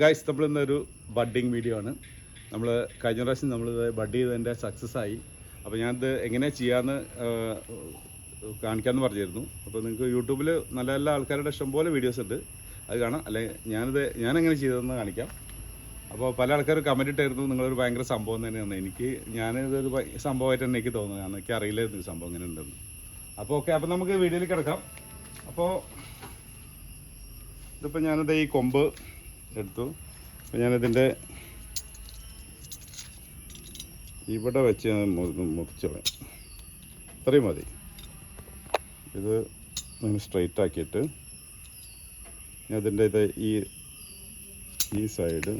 Guys നമ്മൾ ഇന്നൊരു budding video ആണ്. നമ്മൾ കഴിഞ്ഞ പ്രാവശ്യം നമ്മൾ ബഡ് ചെയ്തതിന്റെ സക്സസ് ആയി. അപ്പോൾ ഞാനിത് എങ്ങനെ ചെയ്യാമെന്ന് കാണിക്കാമെന്ന് പറഞ്ഞിരുന്നു. അപ്പോൾ നിങ്ങൾക്ക് യൂട്യൂബിൽ നല്ല നല്ല ആൾക്കാരുടെ ഇഷ്ടംപോലെ വീഡിയോസ് ഉണ്ട്. അത് കാണാം. അല്ലെ ഞാനിത് ഞാൻ എങ്ങനെ ചെയ്തതെന്ന് കാണിക്കാം. അപ്പോൾ പല ആൾക്കാരും കമന്റ് ഇട്ടായിരുന്നു നിങ്ങളൊരു ഭയങ്കര സംഭവം തന്നെയാണ്. എനിക്ക് ഞാനിതൊരു സംഭവമായിട്ട് തന്നെ എനിക്ക് തോന്നുന്നത്. കാരണം എനിക്ക് അറിയില്ലായിരുന്നു ഈ സംഭവം ഇങ്ങനെ ഉണ്ടെന്ന്. അപ്പോൾ ഓക്കെ അപ്പോൾ നമുക്ക് വീഡിയോയിൽ കിടക്കാം. അപ്പോൾ ഇതിപ്പോൾ ഞാനിത് ഈ കൊമ്പ് എടുത്തു. അപ്പോൾ ഞാനിതിന്റെ ഇവിടെ വെച്ച് ഞാൻ മുറിച്ചോളാം. മുറിച്ച് ഇത്രയും മതി. ഇത് ഞാൻ സ്ട്രൈറ്റ് ആക്കിയിട്ട് ഞാൻ ഇതിന്റെ ഇത് ഈ ഈ സൈഡ്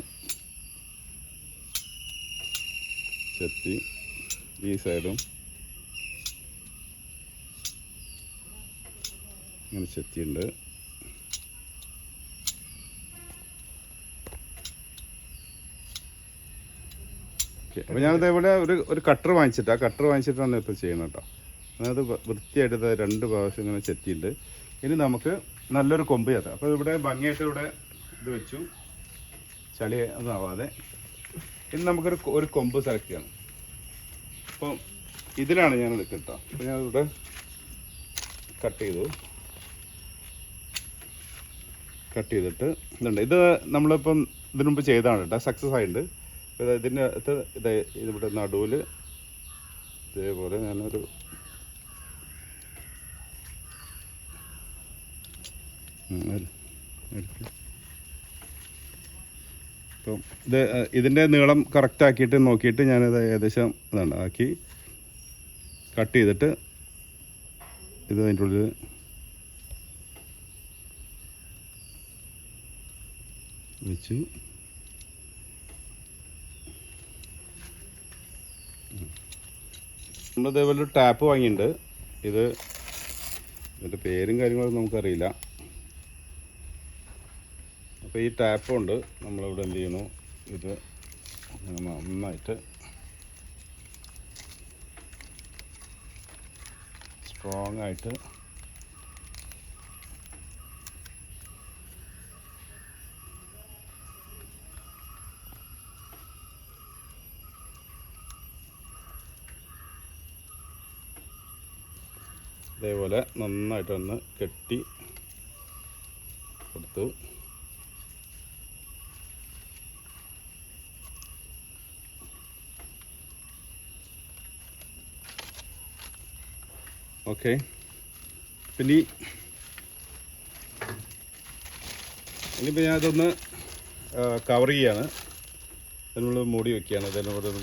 ചെത്തി ഈ സൈഡും ഇങ്ങനെ ചെത്തിയുണ്ട് ഓക്കെ. അപ്പോൾ ഞാൻ ഇവിടെ ഒരു ഒരു കട്ടർ വാങ്ങിച്ചിട്ട് ആ കട്ടർ വാങ്ങിച്ചിട്ടാണ് ഇപ്പോൾ ചെയ്യുന്നത് കേട്ടോ അതായത് വൃത്തിയായിട്ട് രണ്ട് പ്രാവശ്യം ഇങ്ങനെ ചെത്തിയിട്ട് ഇനി നമുക്ക് നല്ലൊരു കൊമ്പ് ചേർത്താം അപ്പോൾ ഇവിടെ ഭംഗിയായിട്ട് ഇവിടെ ഇത് വെച്ചു. ചളി ഒന്നും ആവാതെ ഇനി നമുക്കൊരു ഒരു കൊമ്പ് സെലക്ട് ചെയ്യണം. അപ്പം ഇതിലാണ് ഞാൻ കേട്ടോ അപ്പോൾ ഇവിടെ കട്ട് ചെയ്തു. കട്ട് ചെയ്തിട്ട് ഇതുണ്ട്. ഇത് നമ്മളിപ്പം ഇതിനു മുമ്പ് ചെയ്തതാണ് കേട്ടോ സക്സസ് ആയിട്ടുണ്ട്. ഇതിന്റെ അകത്ത് ഇത് ഇതിവിടെ നടുവിൽ ഇതേപോലെ ഞാനൊരു. ഇപ്പം ഇത് ഇതിന്റെ നീളം കറക്റ്റ് ആക്കിയിട്ട് നോക്കിയിട്ട് ഞാനിത് ഏകദേശം ഇതാണ് ആക്കി കട്ട് ചെയ്തിട്ട് ഇത് അതിന്റെ ഉള്ളിൽ വെച്ചു നമ്മൾ ഇതേപോലെ ഒരു ടാപ്പ് വാങ്ങിയിട്ടുണ്ട്. ഇത് ഇതിന്റെ പേരും കാര്യങ്ങളൊന്നും നമുക്കറിയില്ല. അപ്പോൾ ഈ ടാപ്പ് കൊണ്ട് നമ്മളിവിടെ എന്ത് ചെയ്യുന്നു? ഇത് നന്നായിട്ട് സ്ട്രോങ് ആയിട്ട് ഇതേപോലെ നന്നായിട്ടൊന്ന് കെട്ടി കൊടുത്തു. ഓക്കെ പിന്നെ ഇനിയിപ്പോൾ ഞാനതൊന്ന് കവർ ചെയ്യാണ്. നമ്മൾ മൂടി വെക്കുകയാണ്. അതിനോട് ഒരു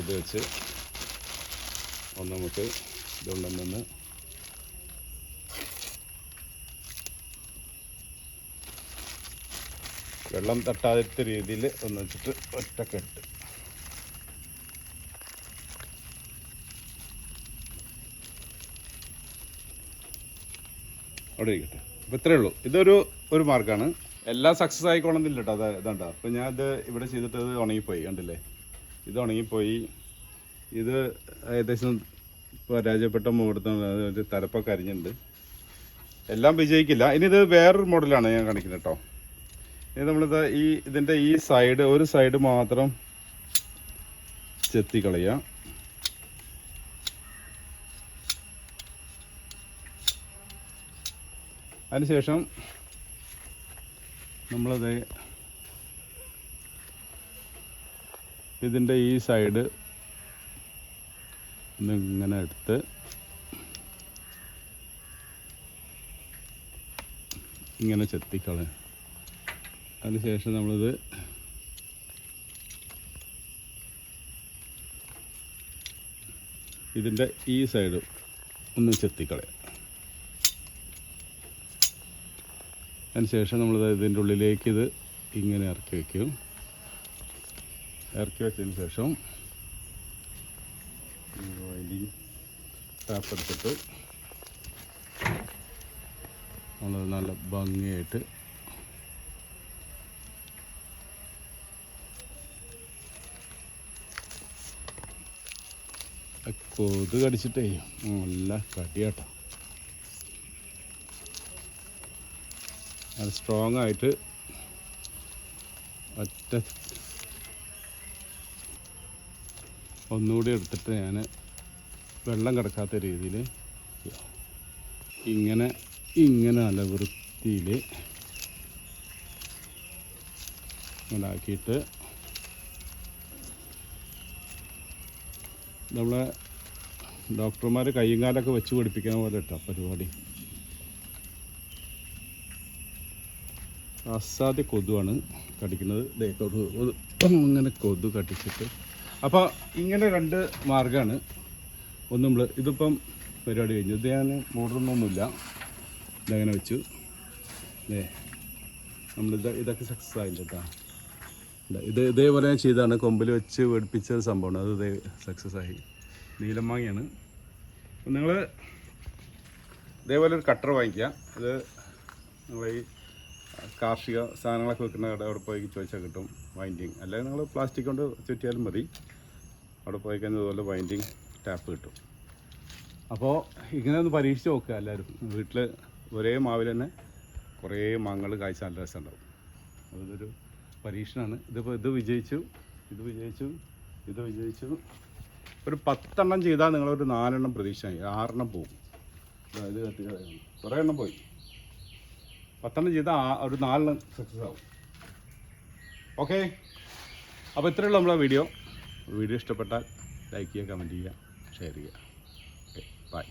ഇത് വെച്ച് ഒന്ന് നമുക്ക് ഇതുണ്ടെന്ന് വെള്ളം തട്ടാത്ത രീതിയിൽ ഒന്ന് വെച്ചിട്ട് ഒറ്റ കെട്ട് അവിടെ ഇരിക്കട്ടെ. അപ്പോൾ ഇത്രയേ ഉള്ളൂ. ഇതൊരു ഒരു മാർക്കാണ് എല്ലാം സക്സസ് ആയിക്കോണമെന്നില്ല കേട്ടോ അത് ഇതാണ്ടോ അപ്പോൾ ഞാൻ ഇത് ഇവിടെ ചെയ്തിട്ട് ഇത് ഉണങ്ങിപ്പോയി. കണ്ടില്ലേ? ഇത് ഉണങ്ങിപ്പോയി. ഇത് ഏകദേശം പരാജയപ്പെട്ട മുഹൂർത്തം തരപ്പൊക്കെ അരിഞ്ഞിട്ടുണ്ട്. എല്ലാം വിജയിക്കില്ല. ഇനി ഇത് വേറൊരു മോഡലാണ് ഞാൻ കാണിക്കുന്നത് കേട്ടോ ഇത് നമ്മളിത് ഈ ഇതിന്റെ ഈ സൈഡ് ഒരു സൈഡ് മാത്രം ചെത്തി കളയാം അതിനുശേഷം നമ്മളത് ഇതിന്റെ ഈ സൈഡ് ഇങ്ങനെ എടുത്ത് ഇങ്ങനെ ചെത്തിക്കളയും അതിനുശേഷം നമ്മളിത് ഇതിന്റെ ഈ സൈഡ് ഒന്ന് ചെത്തിക്കളയാം. അതിനുശേഷം നമ്മളിത് ഇതിന്റെ ഉള്ളിലേക്ക് ഇത് ഇങ്ങനെ ഇറക്കി വയ്ക്കും. ഇറക്കി വെച്ചതിന് ശേഷം വലി ടാപ്പ് എടുത്തിട്ട് നമ്മളത് നല്ല ഭംഗിയായിട്ട് കൊതു കടിച്ചിട്ടേ നല്ല കടിയാട്ടോ. അത് സ്ട്രോങ് ആയിട്ട് ഒറ്റ ഒന്നുകൂടി എടുത്തിട്ട് ഞാൻ വെള്ളം കിടക്കാത്ത രീതിയിൽ ഇങ്ങനെ ഇങ്ങനെ നല്ല വൃത്തിയിൽ ഉണ്ടാക്കിയിട്ട് നമ്മളെ ഡോക്ടർമാർ കയ്യും കാലൊക്കെ വെച്ച് പിടിപ്പിക്കുന്ന പോലെ കേട്ടോ പരിപാടി. അസാധ്യ കൊതുവാണ് കടിക്കുന്നത്. കൊതു അങ്ങനെ കൊതു കടിച്ചിട്ട്. അപ്പോൾ ഇങ്ങനെ രണ്ട് മാർഗമാണ് ഒന്ന് നമ്മൾ ഇതിപ്പം പരിപാടി കഴിഞ്ഞു. ഇത് ഞാൻ മൂടുന്നൊന്നുമില്ല ഇതങ്ങനെ വെച്ചു. അല്ലേ നമ്മളിത് ഇതൊക്കെ സക്സസ് ആയില്ല കേട്ടോ ഇത് ഇതേപോലെ ചെയ്താണ് കൊമ്പിൽ വെച്ച് വെടിപ്പിച്ച ഒരു സംഭവമാണ്. അത് സക്സസ് ആയി. നീലമാങ്ങയാണ്. നിങ്ങൾ ഇതേപോലെ ഒരു കട്ടർ വാങ്ങിക്കുക ഇത് നിങ്ങൾ ഈ കാർഷിക സാധനങ്ങളൊക്കെ വെക്കുന്ന കട അവിടെ പോയി ചോദിച്ചാൽ കിട്ടും വൈൻഡിങ് അല്ലെങ്കിൽ നിങ്ങൾ പ്ലാസ്റ്റിക് കൊണ്ട് ചുറ്റിയാലും മതി. അവിടെ പോയി കഴിഞ്ഞാൽ ഇതുപോലെ വൈൻഡിങ് ടാപ്പ് കിട്ടും. അപ്പോൾ ഇങ്ങനെ ഒന്ന് പരീക്ഷിച്ച് നോക്കുക എല്ലാവരും. വീട്ടിൽ ഒരേ മാവിൽ തന്നെ കുറേ മാങ്ങകൾ കായ്ച്ചാൽ നല്ല രസമുണ്ടാവും. അതൊരു പരീക്ഷണമാണ്. ഇതിപ്പോൾ ഇത് വിജയിച്ചു ഇത് വിജയിച്ചു ഇത് വിജയിച്ചു. ഒരു പത്തെണ്ണം ചെയ്താൽ നിങ്ങളൊരു നാലെണ്ണം പ്രതീക്ഷ ആറെണ്ണം പോകും. ഇത് കത്തി. കുറേ എണ്ണം പോയി. പത്തെണ്ണം ചെയ്താൽ ഒരു നാലെണ്ണം സക്സസ് ആവും. ഓക്കെ അപ്പോൾ ഉള്ളൂ നമ്മളെ വീഡിയോ വീഡിയോ ഇഷ്ടപ്പെട്ടാൽ ലൈക്ക് ചെയ്യുക കമന്റ് ചെയ്യുക ഷെയർ ചെയ്യുക. Okay bye